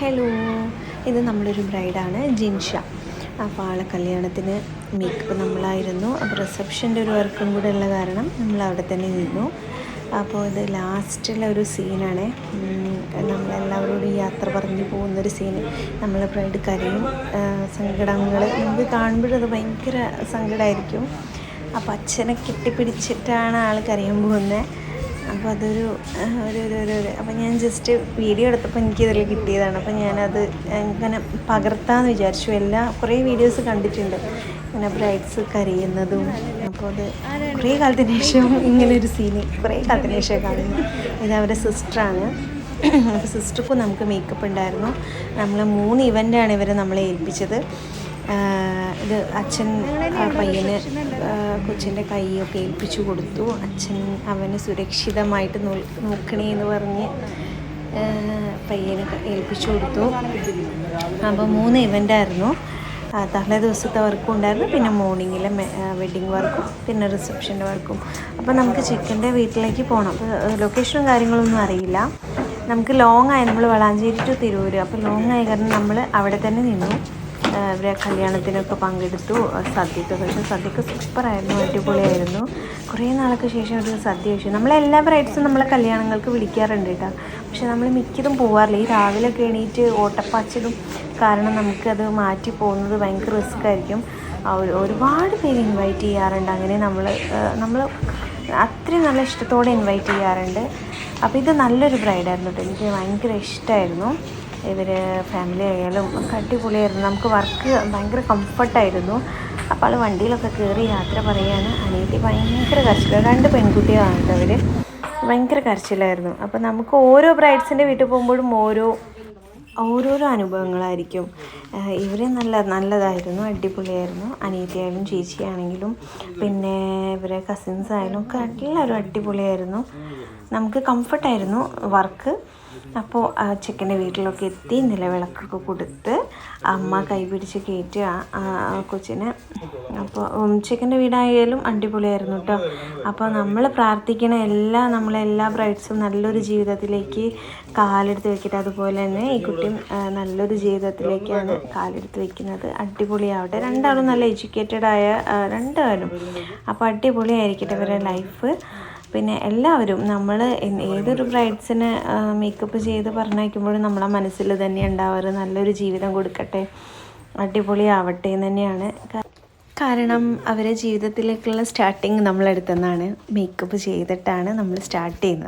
Hello ഇത് നമ്മളൊരു ബ്രൈഡാണ് ജിൻഷ. അപ്പോൾ ആളെ കല്യാണത്തിന് മേക്കപ്പ് നമ്മളായിരുന്നു. അപ്പോൾ റിസപ്ഷന്റെ ഒരു വർക്കും കൂടെ ഉള്ള കാരണം നമ്മൾ അവിടെ തന്നെ നിന്നു. അപ്പോൾ ഇത് ലാസ്റ്റിലെ ഒരു സീനാണ് നമ്മളെല്ലാവരോടും യാത്ര പറഞ്ഞു പോകുന്നൊരു സീന് നമ്മൾ ബ്രൈഡ് കരയും. സങ്കടങ്ങൾ നമുക്ക് കാണുമ്പോഴത് ഭയങ്കര സങ്കടമായിരിക്കും അപ്പോൾ അച്ഛനെ കെട്ടിപ്പിടിച്ചിട്ടാണ് ആൾ കരയാൻ പോകുന്നത് അപ്പോൾ അതൊരു ഒരു ഒരു ഒരു ഒരു. അപ്പോൾ ഞാൻ ജസ്റ്റ് വീഡിയോ എടുത്തപ്പോൾ എനിക്കിതിൽ കിട്ടിയതാണ്. അപ്പോൾ ഞാനത് ഇങ്ങനെ പകർത്താമെന്ന് വിചാരിച്ചു. എല്ലാ കുറേ വീഡിയോസ് കണ്ടിട്ടുണ്ട്. ഇങ്ങനെ ബ്രൈഡ്സ് കരയുന്നതും അപ്പോൾ അത് കുറേ കാലത്തിന് ശേഷം ഇങ്ങനെ ഒരു സീന് കുറേ കാലത്തിന് ശേഷം കാണുന്നു. ഇത് അവരുടെ സിസ്റ്ററാണ് അപ്പോൾ സിസ്റ്റർക്കും നമുക്ക് മേക്കപ്പ് ഉണ്ടായിരുന്നു. നമ്മൾ മൂന്ന് ഇവന്റാണ് ഇവരെ നമ്മളെ ഏൽപ്പിച്ചത്. ഇത് അച്ഛൻ ആ പയ്യന് കൊച്ചിന്റെ കൈയൊക്കെ ഏൽപ്പിച്ചു കൊടുത്തു. അച്ഛൻ അവന് സുരക്ഷിതമായിട്ട് നോക്കണേ എന്ന് പറഞ്ഞ് പയ്യന് ഏൽപ്പിച്ചു കൊടുത്തു. അപ്പോൾ മൂന്ന് ഇവന്റായിരുന്നു തലേ ദിവസത്തെ വർക്കും ഉണ്ടായിരുന്നു. പിന്നെ മോർണിംഗിലെ വെഡ്ഡിങ് വർക്കും പിന്നെ റിസപ്ഷന്റെ വർക്കും അപ്പോൾ നമുക്ക് ചിക്കന്റെ വീട്ടിലേക്ക് പോകണം അപ്പോൾ ലൊക്കേഷനും കാര്യങ്ങളൊന്നും അറിയില്ല. നമുക്ക് ലോങ് ആയി. നമ്മൾ വളാഞ്ചേരി ടു തിരൂർ അപ്പോൾ ലോങ് ആയി കാരണം നമ്മൾ അവിടെ തന്നെ നിന്നു. ഇവരെ കല്യാണത്തിനൊക്കെ പങ്കെടുത്തു. സദ്യക്ക് പക്ഷേ സദ്യക്ക് സൂപ്പറായിരുന്നു അടിപൊളിയായിരുന്നു. കുറേ നാളൊക്കെ ശേഷം ഒരു സദ്യ കഴിച്ചു. നമ്മളെല്ലാ ബ്രൈഡ്സും നമ്മളെ കല്യാണങ്ങൾക്ക് വിളിക്കാറുണ്ട് കേട്ടോ പക്ഷേ നമ്മൾ മിക്കതും പോകാറില്ല ഈ രാവിലെയൊക്കെ എണീറ്റ് ഓട്ടപ്പാച്ചിലും കാരണം നമുക്കത് മാറ്റി പോകുന്നത് ഭയങ്കര റിസ്ക് ആയിരിക്കും. ഒരുപാട് പേര് ഇൻവൈറ്റ് ചെയ്യാറുണ്ട്. അങ്ങനെ നമ്മൾ നമ്മൾ അത്രയും നല്ല ഇഷ്ടത്തോടെ ഇൻവൈറ്റ് ചെയ്യാറുണ്ട്. അപ്പോൾ ഇത് നല്ലൊരു ബ്രൈഡായിരുന്നു കേട്ടോ എനിക്ക് ഭയങ്കര ഇഷ്ടമായിരുന്നു ഇവർ ഫാമിലി ആയാലും ഒക്കെ അടിപൊളിയായിരുന്നു. നമുക്ക് വർക്ക് ഭയങ്കര കംഫർട്ടായിരുന്നു അപ്പോൾ ആൾ വണ്ടിയിലൊക്കെ കയറി യാത്ര പറയാണ് അനിയത്തി ഭയങ്കര കരച്ചിലാണ് രണ്ട് പെൺകുട്ടികളാണ് അവർ ഭയങ്കര കരച്ചിലായിരുന്നു. അപ്പോൾ നമുക്ക് ഓരോ ബ്രൈഡ്സിന്റെ വീട്ടിൽ പോകുമ്പോഴും ഓരോ ഓരോരോ അനുഭവങ്ങളായിരിക്കും. ഇവരെ നല്ല നല്ലതായിരുന്നു അടിപൊളിയായിരുന്നു. അനിയത്തിയായാലും ചേച്ചിയാണെങ്കിലും പിന്നെ ഇവരെ കസിൻസ് ആയാലും ഒക്കെ എല്ലാവരും അടിപൊളിയായിരുന്നു. നമുക്ക് കംഫർട്ടായിരുന്നു വർക്ക് അപ്പോൾ ആ ചെക്കന്റെ വീട്ടിലൊക്കെ എത്തി നിലവിളക്കൊക്കെ കൊടുത്ത് അമ്മ കൈപിടിച്ച് കയറ്റി കൊച്ചിനെ അപ്പോൾ ചെക്കന്റെ വീടായാലും അടിപൊളിയായിരുന്നു കേട്ടോ. അപ്പോൾ നമ്മൾ പ്രാർത്ഥിക്കണ എല്ലാ നമ്മളെല്ലാ ബ്രൈഡ്സും നല്ലൊരു ജീവിതത്തിലേക്ക് കാലെടുത്ത് വെക്കട്ടെ. അതുപോലെ തന്നെ ഈ കുട്ടിയും നല്ലൊരു ജീവിതത്തിലേക്കാണ് കാലെടുത്ത് വെക്കുന്നത്. അടിപൊളിയാവട്ടെ. രണ്ടാളും നല്ല എഡ്യൂക്കേറ്റഡ് ആയ രണ്ടാളും. അപ്പോൾ അടിപൊളിയായിരിക്കട്ടെ ഇവരുടെ ലൈഫ്. പിന്നെ എല്ലാവരും നമ്മൾ ഏതൊരു ബ്രൈഡ്സിന് മേക്കപ്പ് ചെയ്ത് പറഞ്ഞയക്കുമ്പോഴും നമ്മളെ മനസ്സിൽ തന്നെ ഉണ്ടാവാറ്. നല്ലൊരു ജീവിതം കൊടുക്കട്ടെ. അടിപൊളിയാവട്ടെ എന്ന് തന്നെയാണ്. കാരണം അവരെ ജീവിതത്തിലേക്കുള്ള സ്റ്റാർട്ടിങ് നമ്മളെടുത്തുനിന്നാണ് മേക്കപ്പ് ചെയ്തിട്ടാണ് നമ്മൾ സ്റ്റാർട്ട് ചെയ്യുന്നത്.